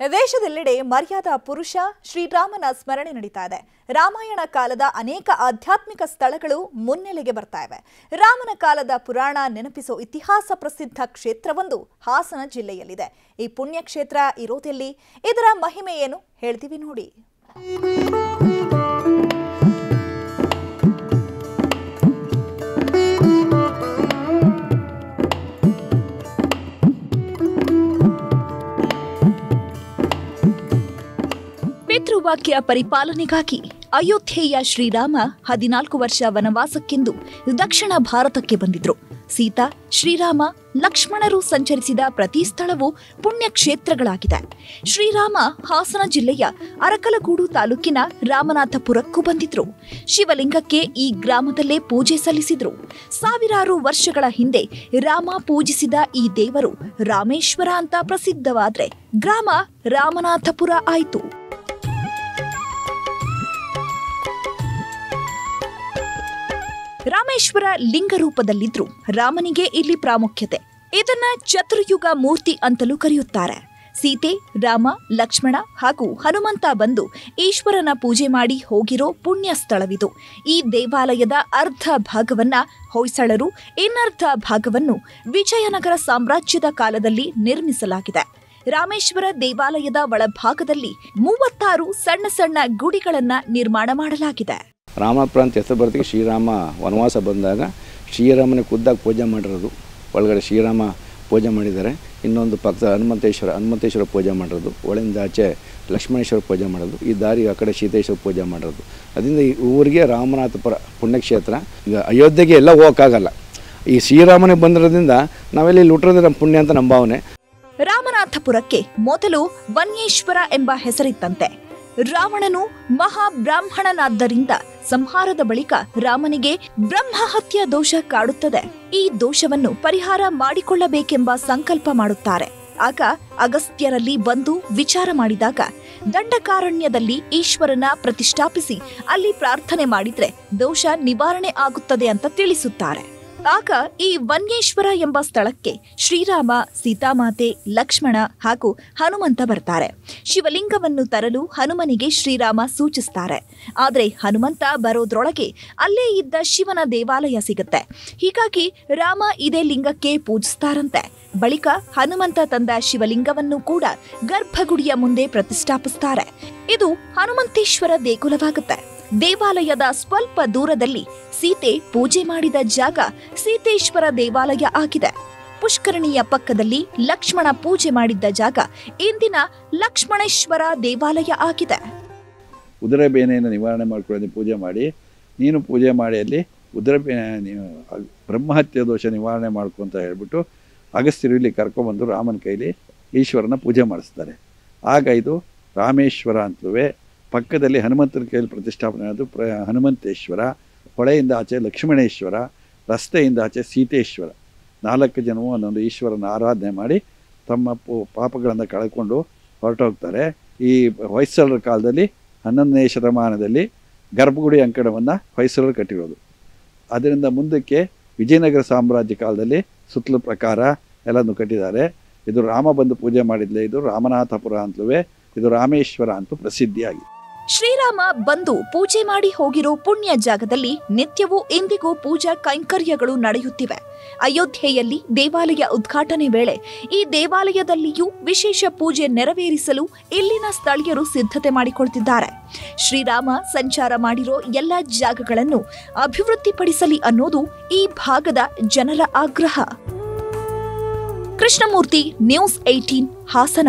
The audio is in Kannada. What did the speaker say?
ದೇಶದೆಲ್ಲೆಡೆ ಮರ್ಯಾದಾ ಪುರುಷ ಶ್ರೀರಾಮನ ಸ್ಮರಣೆ ನಡೀತಾ ಇದೆ. ರಾಮಾಯಣ ಕಾಲದ ಅನೇಕ ಆಧ್ಯಾತ್ಮಿಕ ಸ್ಥಳಗಳು ಮುನ್ನೆಲೆಗೆ ಬರ್ತಾ ಇವೆ. ರಾಮನ ಕಾಲದ ಪುರಾಣ ನೆನಪಿಸೋ ಇತಿಹಾಸ ಪ್ರಸಿದ್ಧ ಕ್ಷೇತ್ರವೊಂದು ಹಾಸನ ಜಿಲ್ಲೆಯಲ್ಲಿದೆ. ಈ ಪುಣ್ಯಕ್ಷೇತ್ರ ಇರೋದೆಲ್ಲಿ? ಇದರ ಮಹಿಮೆ ಏನು? ಹೇಳ್ತೀವಿ ನೋಡಿ. ಪಿತೃವಾಕ್ಯ ಪರಿಪಾಲನೆಗಾಗಿ ಅಯೋಧ್ಯೆಯ ಶ್ರೀರಾಮ ಹದಿನಾಲ್ಕು ವರ್ಷ ವನವಾಸಕ್ಕೆಂದು ದಕ್ಷಿಣ ಭಾರತಕ್ಕೆ ಬಂದಿದ್ರು. ಸೀತಾ, ಶ್ರೀರಾಮ, ಲಕ್ಷ್ಮಣರು ಸಂಚರಿಸಿದ ಪ್ರತಿ ಸ್ಥಳವು ಪುಣ್ಯಕ್ಷೇತ್ರಗಳಾಗಿದೆ ಶ್ರೀರಾಮ ಹಾಸನ ಜಿಲ್ಲೆಯ ಅರಕಲಗೂಡು ತಾಲೂಕಿನ ರಾಮನಾಥಪುರಕ್ಕೂ ಬಂದಿದ್ರು. ಶಿವಲಿಂಗಕ್ಕೆ ಈ ಗ್ರಾಮದಲ್ಲೇ ಪೂಜೆ ಸಲ್ಲಿಸಿದ್ರು. ಸಾವಿರಾರು ವರ್ಷಗಳ ಹಿಂದೆ ರಾಮ ಪೂಜಿಸಿದ ಈ ದೇವರು ರಾಮೇಶ್ವರ ಅಂತ ಪ್ರಸಿದ್ಧವಾದ್ರೆ ಗ್ರಾಮ ರಾಮನಾಥಪುರ ಆಯಿತು. ರಾಮೇಶ್ವರ ಲಿಂಗ ರೂಪದಲ್ಲಿದ್ರು. ರಾಮನಿಗೆ ಇಲ್ಲಿ ಪ್ರಾಮುಖ್ಯತೆ. ಇದನ್ನ ಚತುರ್ಯುಗ ಮೂರ್ತಿ ಅಂತಲೂ ಕರೆಯುತ್ತಾರೆ. ಸೀತೆ, ರಾಮ, ಲಕ್ಷ್ಮಣ ಹಾಗೂ ಹನುಮಂತ ಬಂದು ಈಶ್ವರನ ಪೂಜೆ ಮಾಡಿ ಹೋಗಿರೋ ಪುಣ್ಯ ಸ್ಥಳವಿದು ಈ ದೇವಾಲಯದ ಅರ್ಧ ಭಾಗವನ್ನ ಹೊಯ್ಸಳರು, ಇನ್ನರ್ಧ ಭಾಗವನ್ನು ವಿಜಯನಗರ ಸಾಮ್ರಾಜ್ಯದ ಕಾಲದಲ್ಲಿ ನಿರ್ಮಿಸಲಾಗಿದೆ. ರಾಮೇಶ್ವರ ದೇವಾಲಯದ ಒಳಭಾಗದಲ್ಲಿ ಮೂವತ್ತಾರು ಸಣ್ಣ ಸಣ್ಣ ಗುಡಿಗಳನ್ನ ನಿರ್ಮಾಣ ಮಾಡಲಾಗಿದೆ. ರಾಮಪುರ ಅಂತ ಹೆಸರು ಬರೋದಕ್ಕೆ ಶ್ರೀರಾಮ ವನವಾಸ ಬಂದಾಗ ಶ್ರೀರಾಮನ ಖುದ್ದಾಗಿ ಪೂಜೆ ಮಾಡಿರೋದು. ಒಳಗಡೆ ಶ್ರೀರಾಮ ಪೂಜೆ ಮಾಡಿದ್ದಾರೆ. ಇನ್ನೊಂದು ಪಕ್ಕದ ಹನುಮಂತೇಶ್ವರ ಹನುಮಂತೇಶ್ವರ ಪೂಜೆ ಮಾಡಿರೋದು. ಒಳಗಿಂದ ಆಚೆ ಲಕ್ಷ್ಮಣೇಶ್ವರ ಪೂಜೆ ಮಾಡೋದು ಈ ದಾರಿ ಆ ಕಡೆ ಸೀತೇಶ್ವರ ಪೂಜೆ ಮಾಡಿರೋದು. ಅದರಿಂದ ಈ ಊರಿಗೆ ರಾಮನಾಥಪುರ ಪುಣ್ಯಕ್ಷೇತ್ರ. ಈಗ ಅಯೋಧ್ಯೆಗೆ ಎಲ್ಲ ಹೋಗೋಕ್ಕಾಗಲ್ಲ. ಈ ಶ್ರೀರಾಮನಿಗೆ ಬಂದಿರೋದ್ರಿಂದ ನಾವೆಲ್ಲಿ ಇಲ್ಲಿ ನಮ್ಮ ಪುಣ್ಯ ಅಂತ ನಮ್ಮ ಭಾವನೆ. ರಾಮನಾಥಪುರಕ್ಕೆ ಮೊದಲು ವನ್ಯೇಶ್ವರ ಎಂಬ ಹೆಸರಿತ್ತಂತೆ. ರಾವಣನು ಮಹಾಬ್ರಾಹ್ಮಣನಾದ್ದರಿಂದ ಸಂಹಾರದ ಬಳಿಕ ರಾಮನಿಗೆ ಬ್ರಹ್ಮಹತ್ಯ ದೋಷ ಕಾಡುತ್ತದೆ. ಈ ದೋಷವನ್ನು ಪರಿಹಾರ ಮಾಡಿಕೊಳ್ಳಬೇಕೆಂಬ ಸಂಕಲ್ಪ ಮಾಡುತ್ತಾರೆ. ಆಗ ಅಗಸ್ತ್ಯರಲ್ಲಿ ಬಂದು ವಿಚಾರ ಮಾಡಿದಾಗ ದಂಡಕಾರಣ್ಯದಲ್ಲಿ ಈಶ್ವರನ ಪ್ರತಿಷ್ಠಾಪಿಸಿ ಅಲ್ಲಿ ಪ್ರಾರ್ಥನೆ ಮಾಡಿದ್ರೆ ದೋಷ ನಿವಾರಣೆ ಆಗುತ್ತದೆ ಅಂತ ತಿಳಿಸುತ್ತಾರೆ. ಆಗ ಈ ವನ್ಯೇಶ್ವರ ಎಂಬ ಸ್ಥಳಕ್ಕೆ ಶ್ರೀರಾಮ, ಸೀತಾಮಾತೆ, ಲಕ್ಷ್ಮಣ ಹಾಗೂ ಹನುಮಂತ ಬರ್ತಾರೆ. ಶಿವಲಿಂಗವನ್ನು ತರಲು ಹನುಮನಿಗೆ ಶ್ರೀರಾಮ ಸೂಚಿಸ್ತಾರೆ. ಆದರೆ ಹನುಮಂತ ಬರೋದ್ರೊಳಗೆ ಅಲ್ಲೇ ಇದ್ದ ಶಿವನ ದೇವಾಲಯ ಸಿಗುತ್ತೆ. ಹೀಗಾಗಿ ರಾಮ ಇದೇ ಲಿಂಗಕ್ಕೆ ಪೂಜಿಸ್ತಾರಂತೆ. ಬಳಿಕ ಹನುಮಂತ ತಂದ ಶಿವಲಿಂಗವನ್ನು ಕೂಡ ಗರ್ಭಗುಡಿಯ ಮುಂದೆ ಪ್ರತಿಷ್ಠಾಪಿಸ್ತಾರೆ. ಇದು ಹನುಮಂತೇಶ್ವರ ದೇಗುಲವಾಗುತ್ತೆ. ದೇವಾಲಯದ ಸ್ವಲ್ಪ ದೂರದಲ್ಲಿ ಸೀತೆ ಪೂಜೆ ಮಾಡಿದ ಜಾಗ ಸೀತೇಶ್ವರ ದೇವಾಲಯ ಆಗಿದೆ. ಪುಷ್ಕರಣಿಯ ಪಕ್ಕದಲ್ಲಿ ಲಕ್ಷ್ಮಣ ಪೂಜೆ ಮಾಡಿದ್ದ ಜಾಗ ಇಂದಿನ ಲಕ್ಷ್ಮಣೇಶ್ವರ ದೇವಾಲಯ ಆಗಿದೆ. ಉದರ ನಿವಾರಣೆ ಮಾಡ್ಕೊಳ್ಳೋದು ಪೂಜೆ ಮಾಡಿ, ನೀನು ಪೂಜೆ ಮಾಡಿ ಅಲ್ಲಿ ಉದರ ಬ್ರಹ್ಮಹತ್ಯೆ ದೋಷ ನಿವಾರಣೆ ಮಾಡ್ಕೊ ಅಂತ ಹೇಳ್ಬಿಟ್ಟು ಅಗಸ್ತ್ಯರು ಇಲ್ಲಿ ಕರ್ಕೊಂಬಂದು ರಾಮನ ಕೈಲಿ ಈಶ್ವರನ ಪೂಜೆ ಮಾಡಿಸ್ತಾರೆ. ಆಗ ಇದು ರಾಮೇಶ್ವರ ಅಂತಲೂ ಪಕ್ಕದಲ್ಲಿ ಹನುಮಂತನ ಕೈಯಲ್ಲಿ ಪ್ರತಿಷ್ಠಾಪನೆ ಆದ ಪ್ರ ಹನುಮಂತೇಶ್ವರ, ಹೊಳೆಯಿಂದ ಆಚೆ ಲಕ್ಷ್ಮಣೇಶ್ವರ, ರಸ್ತೆಯಿಂದ ಆಚೆ ಸೀತೇಶ್ವರ. ನಾಲ್ಕು ಜನವು ಒಂದೊಂದು ಈಶ್ವರನ ಆರಾಧನೆ ಮಾಡಿ ತಮ್ಮ ಪಾಪಗಳನ್ನು ಕಳ್ಕೊಂಡು ಹೊರಟೋಗ್ತಾರೆ. ಈ ಹೊಯ್ಸಳರ ಕಾಲದಲ್ಲಿ ಹನ್ನೊಂದನೇ ಶತಮಾನದಲ್ಲಿ ಗರ್ಭಗುಡಿ ಅಂಕಣವನ್ನು ಹೊಯ್ಸಳರು ಕಟ್ಟಿರೋದು. ಅದರಿಂದ ಮುಂದಕ್ಕೆ ವಿಜಯನಗರ ಸಾಮ್ರಾಜ್ಯ ಕಾಲದಲ್ಲಿ ಸುತ್ತಲೂ ಪ್ರಕಾರ ಎಲ್ಲನೂ ಕಟ್ಟಿದ್ದಾರೆ. ಇದು ರಾಮ ಬಂದು ಪೂಜೆ ಮಾಡಿದ್ಲೆ, ಇದು ರಾಮನಾಥಪುರ ಅಂತಲೂ ಇದು ರಾಮೇಶ್ವರ ಅಂತೂ ಪ್ರಸಿದ್ಧಿಯಾಗಿದೆ ಶ್ರೀರಾಮ ಬಂದು ಪೂಜೆ ಮಾಡಿ ಹೋಗಿರೋ ಪುಣ್ಯ ಜಾಗದಲ್ಲಿ ನಿತ್ಯವೂ ಇಂದಿಗೂ ಪೂಜಾ ಕೈಂಕರ್ಯಗಳು ನಡೆಯುತ್ತಿವೆ. ಅಯೋಧ್ಯೆಯಲ್ಲಿ ದೇವಾಲಯ ಉದ್ಘಾಟನೆ ವೇಳೆ ಈ ದೇವಾಲಯದಲ್ಲಿಯೂ ವಿಶೇಷ ಪೂಜೆ ನೆರವೇರಿಸಲು ಇಲ್ಲಿನ ಸ್ಥಳೀಯರು ಸಿದ್ಧತೆ ಮಾಡಿಕೊಳ್ತಿದ್ದಾರೆ. ಶ್ರೀರಾಮ ಸಂಚಾರ ಮಾಡಿರೋ ಎಲ್ಲ ಜಾಗಗಳನ್ನು ಅಭಿವೃದ್ಧಿಪಡಿಸಲಿ ಅನ್ನೋದು ಈ ಭಾಗದ ಜನರ ಆಗ್ರಹ. Krishnamurthy news eighteen Hassan.